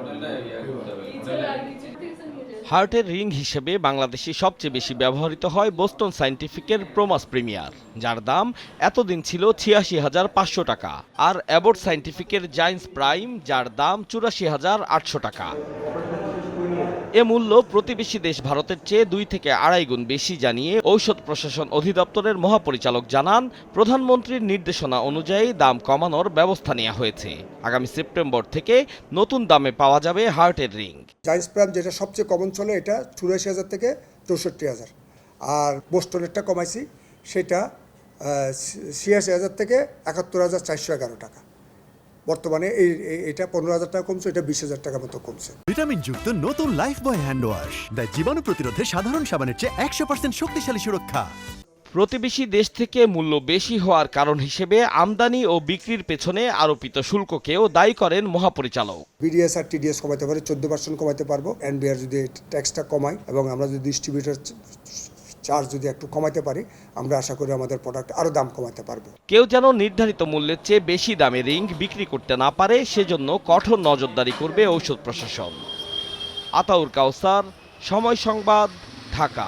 Hotel হার্টের ring হিসেবে বাংলাদেশে সবচেয়ে বেশি ব্যবহৃত হয় বোস্টন সাইন্টিফিকের প্রোমাস প্রিমিয়ার, যার দাম এতদিন ছিল ছিয়াশি হাজার পাঁচশো টাকা। আর অ্যাবোর্ড সাইন্টিফিকের জাইন্স প্রাইম, যার দাম চুরাশি হাজার আটশো টাকা। এ মূল্য প্রতিবেশী দেশ ভারতের চেয়ে দুই থেকে আড়াই গুণ বেশি জানিয়ে ঔষধ প্রশাসন অধিদপ্তরের মহাপরিচালক জানান, প্রধানমন্ত্রীর নির্দেশনা অনুযায়ী দাম কমানোর ব্যবস্থা নেওয়া হয়েছে। আগামী সেপ্টেম্বর থেকে নতুন দামে পাওয়া যাবে হার্টের রিং। জাইন্স প্রাইম, যেটা সবচেয়ে কমন চলে এটা চুরাশি হাজার থেকে চৌষট্টি হাজার। আর বোস্টনেরটা কমাইছি, সেটা ছিয়াশি হাজার থেকে একাত্তর হাজার চারশো এগারো টাকা। বর্তমানে এই এটা পনেরো হাজার টাকা কমছে, এটা বিশ হাজার টাকা মতো কমছে। ভিটামিন যুক্ত নতুন লাইফ বয় হ্যান্ড ওয়াশ দেয় জীবাণু প্রতিরোধে সাধারণ সাবানের চেয়ে একশো পার্সেন্ট শক্তিশালী সুরক্ষা। প্রতিবেশী দেশ থেকে মূল্য বেশি হওয়ার কারণ হিসেবে আমদানি ও বিক্রির পেছনে আরোপিত শুল্ককেও দায়ী করেন মহাপরিচালক। বিডিএস আর টিডিএস কমাতে পারে চোদ্দ পার্সেন্ট কমাতে পারব। এনবিআর যদি ট্যাক্সটা কমায় এবং আমরা যদি ডিস্ট্রিবিউটার চার্জ যদি একটু কমাতে পারি আমরা আশা করি আমাদের প্রোডাক্ট আরও দাম কমাতে পারব। কেউ যেন নির্ধারিত মূল্যের চেয়ে বেশি দামে রিং বিক্রি করতে না পারে সেজন্য কঠোর নজরদারি করবে ঔষধ প্রশাসন। আতাউর কাউসার সময় সংবাদ ঢাকা।